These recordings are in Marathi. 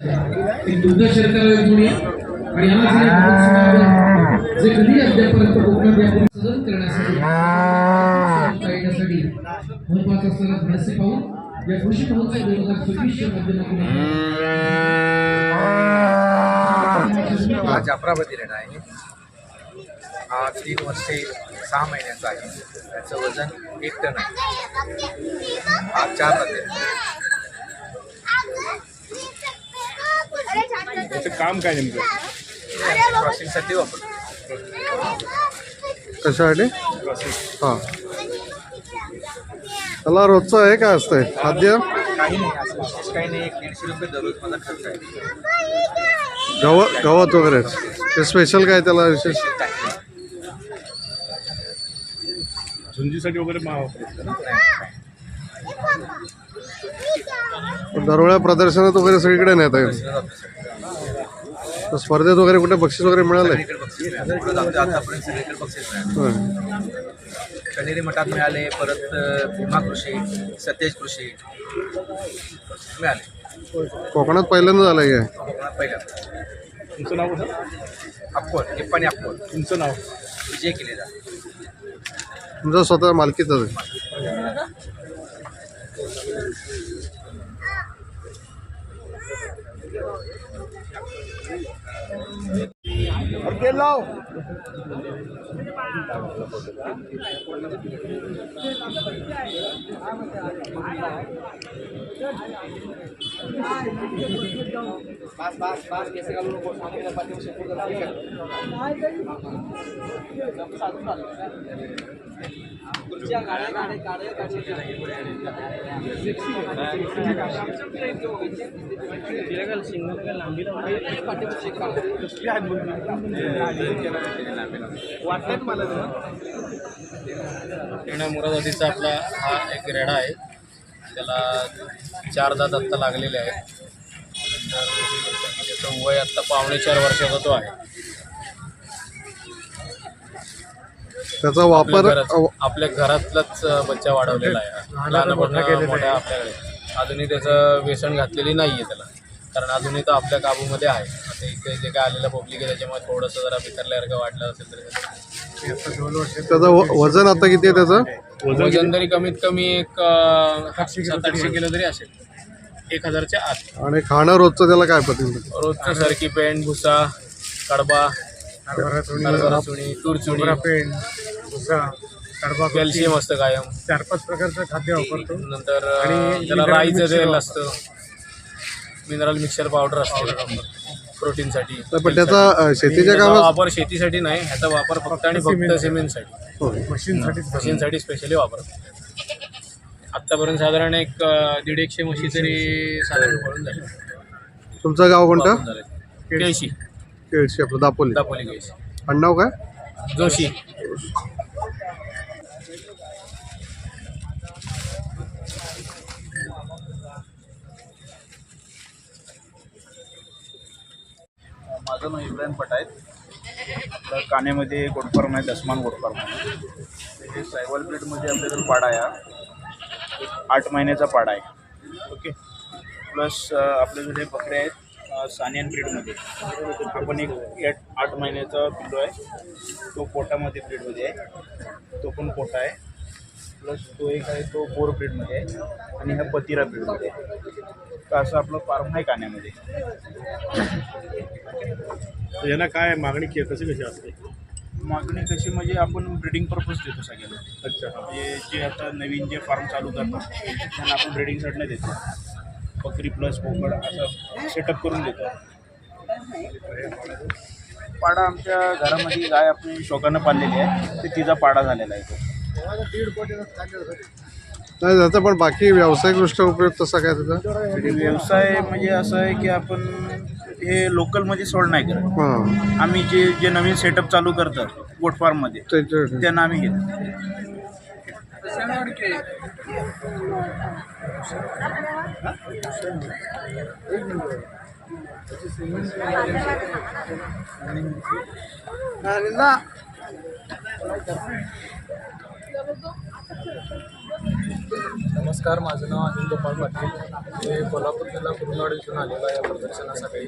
आणि आज या महोत्सवावर जे कधी अद्यापर्यंत कोकणात यापूर्वी सदन करण्यासाठी येण्यासाठी महत्त्वाचा असणारा धाडसी पाहून या कृषी महोत्सव दोन हजार सव्वीसच्या माध्यमातून हा. जाफराबादी रेडा आहे. हा तीन वर्षे सहा महिन्याचा आहे. त्याचं वजन एक टन आहे. हा चार काम काय नेमकं? क्रॉसिंगसाठी वापरतो कशासाठी? हां. त्याला रोजचं आहे काय असतंय? खाद्य? काही नाही असं विशेष काही नाही. एक दीडशे रुपये दररोज माझा खर्च आहे. गव गवत वगैरेच ते स्पेशल काय त्याला विशेष. झुंजीसाठी वगैरे मा वापरतात ना? दरोळ्या प्रदर्शनात वगैरे सगळीकडे नेत आहे तर स्पर्धेत वगैरे कुठे बक्षीस वगैरे मिळालंय? सगळीकडे बक्षीस मिळालं. आमच्या आतापर्यंत सगळीकडे बक्षीस मिळालं होय. मठात मिळाले परत अ, भीमा कृषी सतेज कृषी मिळाले. कोकणात पहिल्यांदा झालंय काय कोकणात पहिल्या तुमचं नाव कसं अक्कोल निप्पाणी अक्कोल तुमचं नाव? विजय केलेला तुमचं स्वतः मालकीचं आहे. ते लाव बस बस बस केस घालू नको सांगितलं पाच दिवस पूर्ण येण्या आपला हा एक रेडा आहे. त्याला चार दात आत्ता लागलेले आहेत. त्याचं वय आत्ता पावणे चार वर्षाचा तो आहे. त्याचा वापर घरात- आपल्या घरातलाच बच्चा वाढवलेला आहे. लहानपणा मोठा आपल्याकडे अजूनही त्याचं व्यसन घातलेली नाही आहे त्याला. कारण अजूनही तो आपल्या काबूमध्ये आहे. आता इथे जे काय आलेलं पब्लिक आहे त्याच्यामुळे थोडंसं जरा बिथरल्यासारखं वाटलं असेल तरी. त्याचं व- वजन आता किती आहे त्याचं? वजन तरी कमीत कमी एक अं, सात आठशे किलो तरी असेल. एक हजारच्या आत. आणि खाणं रोजचं त्याला काय पटेल रोजचं सरकी पेंट भुसा कडबा हरभरा चुणी तूर चुणी पेंट भुसा कडबा कॅल्शियम असतं कायम. चार पाच प्रकारचं खाद्य वापरतो. नंतर अं, त्याला राईचं तेल असतं. मिनरल मिक्सर पावडर असते. प्रोटीनसाठी पण त्याचा शेतीच्या कामात वापर शेतीसाठी नाही ह्याचा वापर फक्त आणि फक्त सिमेंटसाठी. होय. मशीनसाठी मशीनसाठी स्पेशली वापरतो. आत्तापर्यंत साधारण एक दीड एकशे म्हशी तरी साधारण झाले तुमचं गाव कोणतं? केळशी. केळशी आपलं दापोली. दापोली केळशी आडनाव काय? जोशी. माझं नाव इब्राहिम पटायत आपलं कान्यामध्ये गोटफार्म आहे दसमान गोटफार्म आहे. हे सायवल ब्रीडमध्ये आपल्याकडे पाडा आहे हा. एक आठ महिन्याचा पाडा आहे. ओके. प्लस आपल्याकडे बकऱ्या आहेत सानियन ब्रीडमध्ये आपण एक आठ महिन्याचा पिल्लो आहे. तो पोटामध्ये ब्रीडमध्ये आहे. तो पण पोटा आहे. प्लस तो एक आहे तो बोर ब्रीडमध्ये आहे. आणि हा पतिरा ब्रीडमध्ये आहे. तर असं आपलं फार्म आहे कान्यामध्ये. यांना काय मागणी के कशी कशी असते? मागणी कशी म्हणजे आपण ब्रिडिंग पर्पज देतो सगळ्यांना. अच्छा. हा. म्हणजे जे आता नवीन जे फार्म चालू करतात त्यांना आपण ब्रिडिंगसाठी नाही देतो. बकरी प्लस बोकड असं सेटअप करून देतो. पाडा आमच्या घरामध्ये गाय आपण शोकानं पाळलेली आहे. ते तिचा पाडा झालेला आहे तो. नाही त्याचा पण बाकी व्यावसायिकदृष्ट्या उपयोग तसा काय त्याचा आणि व्यवसाय म्हणजे असं आहे की आपण हे लोकलमध्ये सोड नाही करत. हां. आम्ही जे जे नवीन सेटअप चालू करतात गोट फार्ममध्ये त्याच्या त्यांना आम्ही घेतो. ನಾನಿಲ್ಲ नमस्कार माझं नाव अनिल गोपाळ पाटील. मी कोल्हापूर जिल्हा कुरुनाड इथून आलेलो आहे या प्रदर्शनासाठी.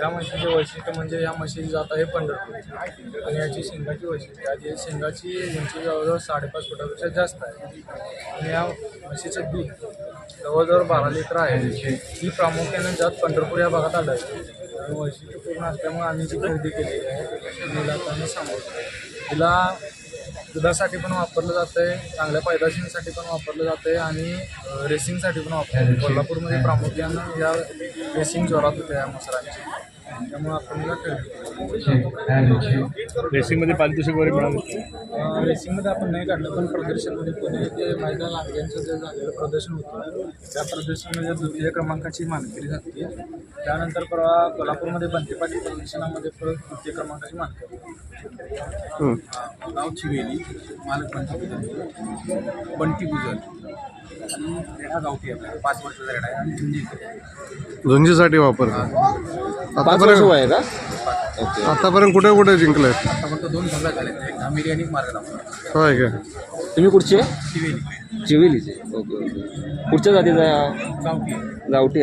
या म्हशीचे वैशिष्ट्य म्हणजे या म्हशीची जात आहे पंढरपूर. आणि याची शेंगाची वैशिष्ट्य आधी शेंगाची उंची जवळजवळ साडेपाच फुटापेक्षा जास्त आहे. आणि या म्हशीचे दूध जवळजवळ बारा लिटर आहे. ही प्रामुख्याने जात पंढरपूर या भागात आढळते. आणि वैशिष्ट्यपूर्ण असल्यामुळे आम्ही जी खरेदी केलेली आहे. तिला आम्ही सांगतो. तिला दुधासाठी पण वापरलं जातं आहे चांगल्या पैदाशींसाठी पण वापरलं जातं आहे आणि रेसिंगसाठी पण वापरलं जातं कोल्हापूरमध्ये प्रामुख्यानं या रेसिंग जोरात होत्या या मसरांची त्यामुळे आपण रेसिंगमध्ये पारितोषिक वगैरे मिळाले? रेसिंगमध्ये आपण नाही काढलं पण प्रदर्शनमध्ये पुणे येथे मैदान लांग्यांचं जे झालेलं प्रदर्शन होतं त्या प्रदर्शनामध्ये द्वितीय क्रमांकाची मानकरी झाली त्यानंतर परवा कोल्हापूरमध्ये बंटीपाटी प्रदर्शनामध्ये परत तृतीय क्रमांकाची मानकरी. हं. गाव चिवेली मालक बंटी गुजर बंटी गुजर आणि रेडा गावठी आहे पाच वर्षाचा रेडा आहे. आणि हिंदी झुंजीसाठी वापरतात आतापर्यंत आहे का? आतापर्यंत कुठे कुठे जिंकलंय आता फक्त दोन संघ झाले. एक आणि एक मार्गदाम होय काय तुम्ही कुठचे चिवेली. चिवेलीचे. Okay okay. कुठच्या जातीचा आहे हा? गावठी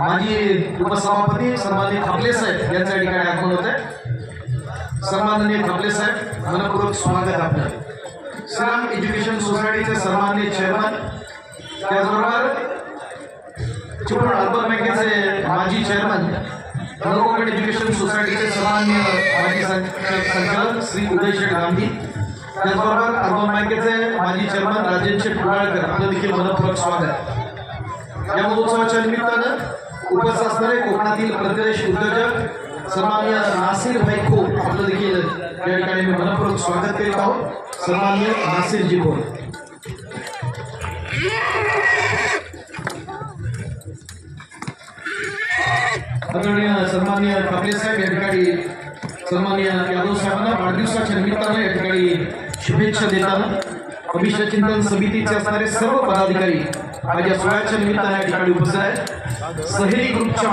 माजी उपसभापती सन्माननीय थापले साहेब यांच्या ठिकाणी आगमन होत आहे सन्माननीय थापले साहेब मनपूर्वक स्वागत आपलं. श्रीराम एज्युकेशन सोसायटीचे सन्माननीय चेअरमन. त्याचबरोबर चिपळूण अर्बन बँकेचे माजी चेअरमन नवकोकण एज्युकेशन सोसायटीचे सन्माननीय माजी संचालक श्री उदय शेठ गांधी. त्याचबरोबर अर्बन बँकेचे माजी चेअरमन राजेंद्र पुराळकर आपलं देखील मनपूर्वक स्वागत. या महोत्सवाच्या निमित्तानं उपस्थित असणारे कोकणातील प्रदेश उद्योजक सन्मान्य नासिर भाई खोत आपलं देखील या ठिकाणी मी मनपूर्वक स्वागत करीत आहोत. सन्मान्य नासिरजी खोत आदरणीय सन्मान्य कापले साहेब या ठिकाणी सन्मान्य यादव साहेबांना वाढदिवसाच्या निमित्तानं या ठिकाणी शुभेच्छा देताना भविष्य चिंतन समितीचे असणारे सर्व पदाधिकारी माझ्या या सोहळ्याच्या निमित्तानं या ठिकाणी उपस्थित आहे सहेली ग्रुपच्या